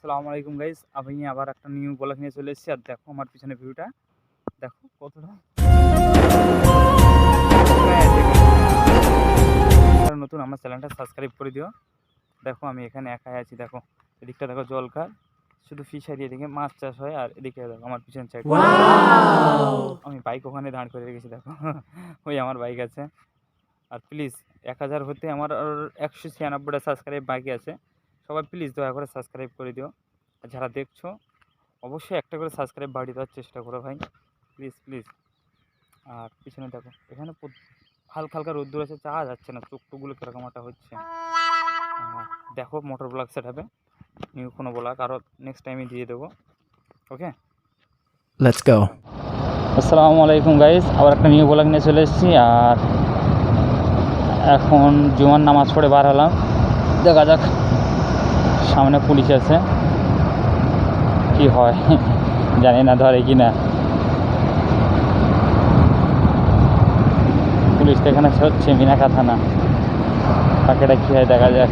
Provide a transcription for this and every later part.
আসসালামু আলাইকুম গাইস আমি আবার একটা নিউ ব্লগ নিয়ে চলে এসেছি আর দেখো আমার পিছনে ভিউটা দেখো কতটা। নতুন আমার চ্যানেলটা সাবস্ক্রাইব করে দিও। দেখো আমি এখানে একাই আছি দেখো এদিকটা দেখো জলকার। শুধু ফিশারি এদিকে মাছ চাষ হয় আর এদিকে দেখো আমার পিছন সাইড আমি বাইক ওখানে দাঁড় করে রেখেছি দেখো। ওই আমার বাইক আছে। আর প্লিজ এক হাজার হতে আমার আর একশো ছিয়ানব্বইটা সাবস্ক্রাইব বাকি আছে। সবাই প্লিজ দয়া করে সাবস্ক্রাইব করে দিও। আর যারা দেখছ অবশ্যই একটা করে সাবস্ক্রাইব বাড়িয়ে দেওয়ার চেষ্টা করো ভাই। প্লিজ প্লিজ আর পিছনে দেখো এখানে হালকা হালকা রোদ্দুর আছে চা যাচ্ছে না চোখ টোকগুলো কীরকম একটা হচ্ছে। দেখো মোটর ব্লগ সেট হবে নিউ কোনো ব্লগ আরও নেক্সট টাইমে দিয়ে দেবো। ওকে. আসসালামু আলাইকুম গাইস আবার একটা নিউ ব্লগ নিয়ে চলে এসেছি। আর এখন জুমার নামাজ পড়ে বার হলাম। দেখা যাক। সামনে পুলিশ আছে। কি হয়, জানি না ধরে কি না পুলিশ তো এখানে হচ্ছে মিনাখা থানা। পাখিটা কী হয় দেখা যাক।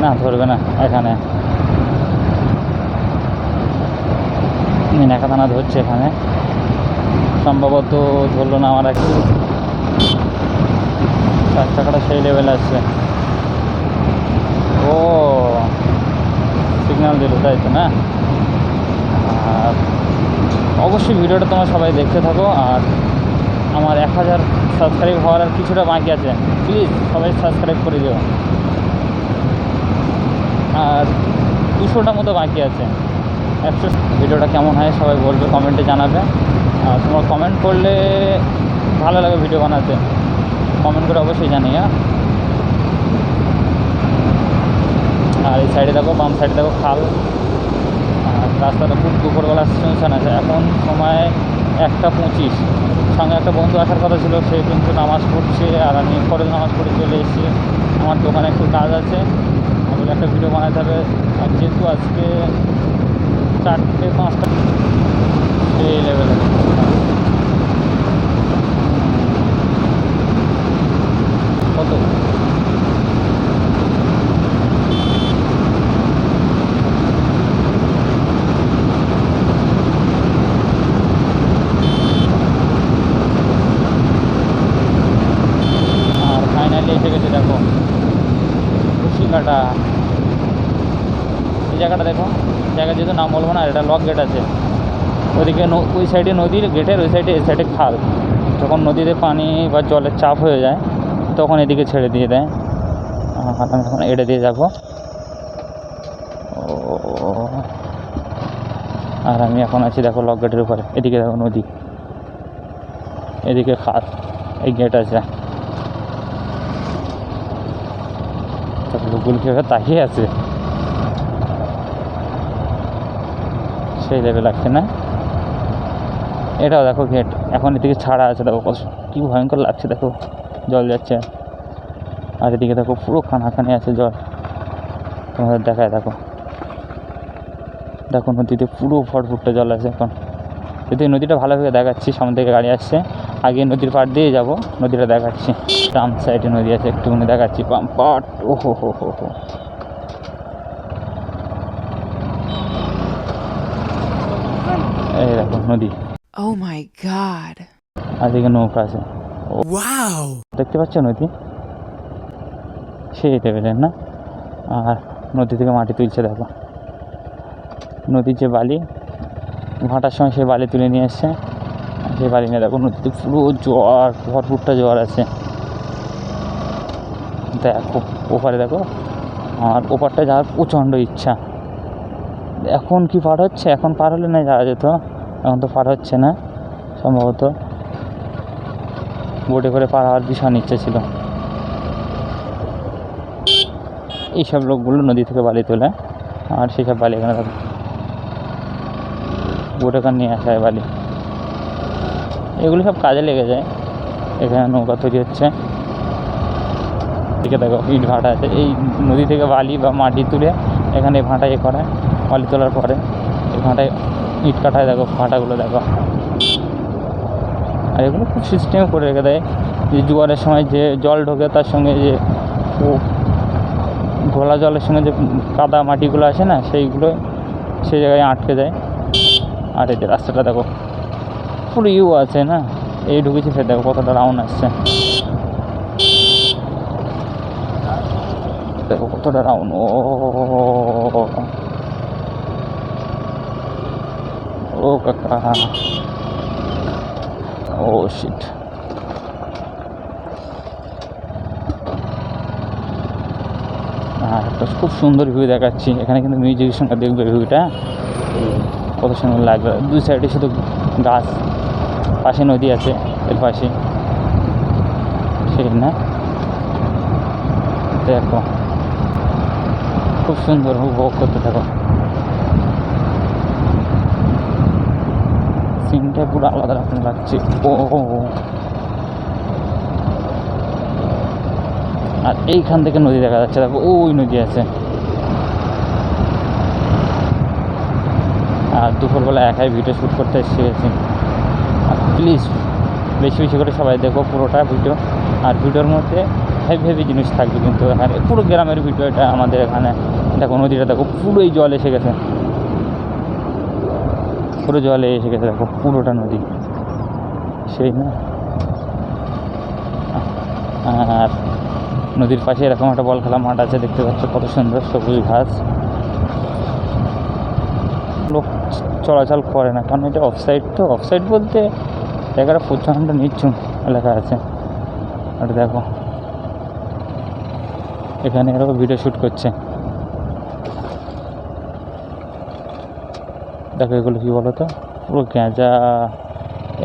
না, ধরবে না এখানে। মিনাখা থানা ধরছে এখানে। সম্ভবত ধরলো না, আমার একটু চার সেই লেভেল আছে। ও সিগন্যাল দিল তাই তো না আর অবশ্যই ভিডিওটা তোমরা সবাই দেখতে থাকো, আর আমার এক হাজার সাবস্ক্রাইব হওয়ার আর কিছুটা বাকি আছে। প্লিজ সবাই সাবস্ক্রাইব করে দিও। আর দুশোটা মতো বাকি আছে। একশো ভিডিওটা কেমন হয় সবাই বলবে কমেন্টে জানাবে। আর তোমরা কমেন্ট করলে ভালো লাগে ভিডিও বানাতে। কমেন্ট করে অবশ্যই জানি হ্যাঁ আর এই সাইডে দেখো, বাম সাইডে দেখো খাল। আর রাস্তাটা খুব দুপুরবেলা শুনশান আছে। এখন সময় একটা পঁচিশ। সঙ্গে একটা বন্ধু আসার কথা ছিল, সে কিন্তু নামাজ পড়ছে আর আমি ফরজ নামাজ পড়ে চলে এসেছি। আমার দোকানে একটু কাজ আছে। আমাকে একটা ভিডিও বানাতে হবে। আর যেহেতু আজকে চারটে পাঁচটা এই লেভেলে কত আর ফাইনালি এসে গেছে দেখো কুশিকাটা এই জায়গাটা দেখো জায়গা নাম বলব না, এটা লক গেট আছে। ওদিকে ন- ওই সাইডে নদীর গেটের ওই সাইডে এই সাইডে খাল। যখন নদীতে পানি বা জলের চাপ হয়ে যায়, তখন এদিকে ছেড়ে দিয়ে দেয়। আমি এখন এটা দিয়ে যাব। আর আমি এখন আছি, দেখো, লক গেটের উপরে। এদিকে দেখো নদী। এদিকে খাল। এই গেট আছে। লোকগুলো কীভাবে তাকিয়ে আছে। সেই লেভেল লাগছে না। এটাও দেখো গেট এখন এদিকে ছাড়া আছে, দেখো কত কী ভয়ঙ্কর লাগছে, দেখো। জল যাচ্ছে। আর এদিকে দেখো পুরো খানাখানি আছে জল। তোমাদের দেখায় দেখো। দেখো নদীতে পুরো ভরপুরটা জল আছে এখন। যদি নদীটা ভালোভাবে দেখাচ্ছি সামনে থেকে গাড়ি আসছে। আগে নদীর পাড় দিয়ে যাব, নদীটা দেখাচ্ছি। ডান সাইডে নদী আছে, একটুখানি দেখাচ্ছি। পাম পাট ও হো হো হো হো এই দেখো নদী Oh my god. আর এদিকে নৌকা আছে Wow. দেখতে পাচ্ছ নদী সেই লেভেলের না আর নদী থেকে মাটি তুলছে দেখো নদীর যে বালি ভাটার সময় সেই বালি তুলে নিয়ে এসছে সেই বালি নিয়ে দেখো নদীতে পুরো জোয়ার ভরপুরটা জোয়ার আছে দেখো ওপারে দেখো আর ওপারটা যাওয়ার প্রচণ্ড ইচ্ছা এখন কি পার হচ্ছে? এখন পার হলে না যাওয়া যেত। এখন তো পার হচ্ছে না, সম্ভবত। বোটে করে পার হওয়ার ভীষণ ইচ্ছে ছিল। এইসব লোকগুলো নদী থেকে বালি তোলে, আর সেসব বালি এখানে থাকে। করে নিয়ে আসা হয় বালি। এগুলো সব কাজে লেগে যায়। এখানে নৌকা তৈরি হচ্ছে। এদিকে দেখো ইট ভাটা আছে। এই নদী থেকে বালি বা মাটি তুলে এখানে ভাঁটা এ করে। বালি তোলার পরে এই ভাঁটায় ইট কাটায় দেখো ভাঁটাগুলো দেখো। আর এগুলো খুব সিস্টেম করে রেখে দেয়। যে জোয়ারের সময় যে জল ঢোকে, তার সঙ্গে যে ঘোলা জলের সঙ্গে যে কাদা মাটিগুলো আসে না, সেইগুলো সেই জায়গায় আটকে যায় আর এই যে রাস্তাটা দেখো পুরো ইউ আছে না? এই ঢুকেছে ফের দেখো কতটা রাউন্ড আসছে। দেখো কতটা রাউন্ড ও ও কাকা ও শিট একটা খুব সুন্দর ভিউ দেখাচ্ছি। এখানে কিন্তু মিউজিকের সঙ্গে দেখবে ভিউটা কত সুন্দর লাগবে। দুই সাইডে শুধু গাছ, পাশে নদী আছে, এর পাশে। সেই না দেখো। খুব সুন্দর উপভোগ করতে থাকো। সিনটা পুরো আলাদা রকম লাগছে। ও। আর এইখান থেকে নদী দেখা যাচ্ছে, দেখো, ওই নদী আছে। আর দুপুরবেলা একাই ভিডিও শ্যুট করতে শিখেছি আর প্লিজ বেশি বেশি করে সবাই দেখো পুরোটা ভিডিও। আর ভিডিওর মধ্যে হেভি হেভি জিনিস থাকবে কিন্তু এখানে। পুরো গ্রামের ভিডিও এটা আমাদের এখানে। দেখো নদীটা, দেখো, পুরোই জল এসে গেছে। পুরো জলে এসে গেছে, দেখো, পুরোটা নদী। সেই না? আর নদীর পাশে এরকম একটা বল খেলা মাঠ আছে, দেখতে পাচ্ছ, কত সুন্দর সবুজ ঘাস। লোক চলাচল করে না, কারণ এটা অফসাইড তো। অফসাইড বলতে জায়গাটা প্রচণ্ড নিচ্ছুম এলাকা আছে। আর দেখো, এখানে এরকম ভিডিও শ্যুট করছে। দেখো এগুলো কী বলো তো? পুরো গেঁজা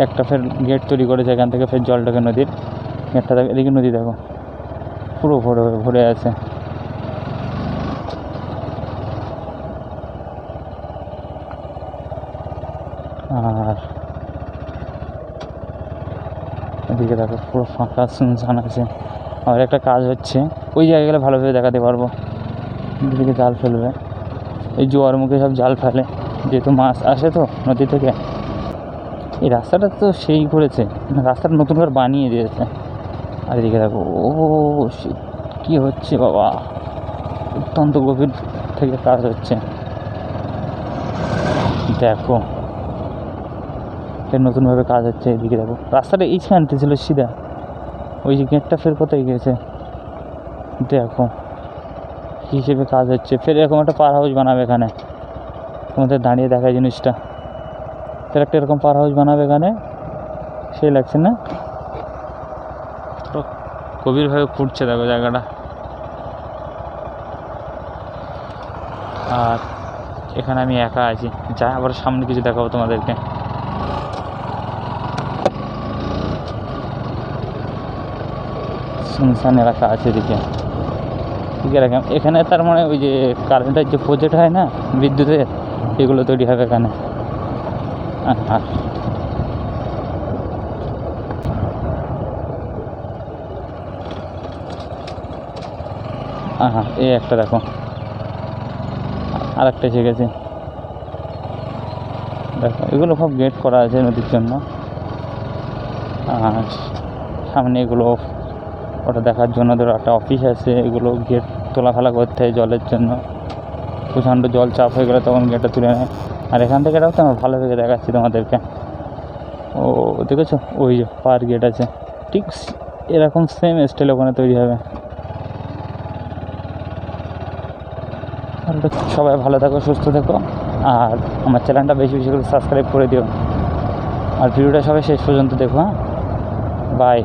একটা ফের গেট তৈরি করেছে এখান থেকে ফের জল ঢোকে নদীর গেটটা দেখো, এদিকে নদী দেখো। পুরো ভরে ভরে আছে। আর এদিকে দেখো পুরো ফাঁকা শুনশান আছে। আর একটা কাজ হচ্ছে, ওই জায়গায় গেলে ভালোভাবে দেখাতে পারব। এদিকে জাল ফেলবে। এই জোয়ার মুখে সব জাল ফেলে। যেহেতু মাছ আসে তো নদী থেকে। এই রাস্তাটা তো সেই করেছে, রাস্তাটা নতুন করে বানিয়ে দিয়েছে। আর এদিকে দেখো, ও কি হচ্ছে বাবা? অত্যন্ত গভীর থেকে কাজ হচ্ছে। দেখো নতুনভাবে কাজ হচ্ছে এদিকে দেখো। রাস্তাটা এই এইখানতে ছিল সিধা, ওই যে গেটটা ফের কোথায় গেছে দেখো হিসেবে কাজ হচ্ছে। ফের এরকম একটা পার হাউস বানাবে এখানে। তোমাদের দাঁড়িয়ে দেখা জিনিসটা। ফের একটা এরকম পার হাউস বানাবে এখানে। সেই লাগছে না? গভীরভাবে ফুটছে দেখো জায়গাটা। আর এখানে আমি একা আছি। যা আবার সামনে কিছু দেখাবো তোমাদেরকে। শুনশান এলাকা আছে এদিকে। ঠিক এরকম এখানে তার মানে ওই যে কারেন্টের যে প্রজেক্ট হয় না বিদ্যুতের এগুলো তৈরি হবে এখানে। আর হ্যাঁ এই একটা দেখো। আর একটা গেছে। দেখো, এগুলো সব গেট করা আছে নদীর জন্য। আর সামনে এগুলো ওটা দেখার জন্য ধরো একটা অফিস আছে, এগুলো গেট তোলাফেলা করতে হয় জলের জন্য। প্রচণ্ড জল চাপ হয়ে গেলে তখন গেটটা তুলে নেয়। আর এখান থেকে এটাও তো আমার ভালো থেকে দেখাচ্ছি তোমাদেরকে। ও, দেখেছ? ওই যে পার গেট আছে। ঠিক এরকম সেম স্টাইল ওখানে তৈরি হবে। সবাই ভালো থাকো, সুস্থ থেকো। আর আমার চ্যানেলটা বেশি বেশি করে সাবস্ক্রাইব করে দিও। আর ভিডিওটা সবাই শেষ পর্যন্ত দেখো হ্যাঁ? বাই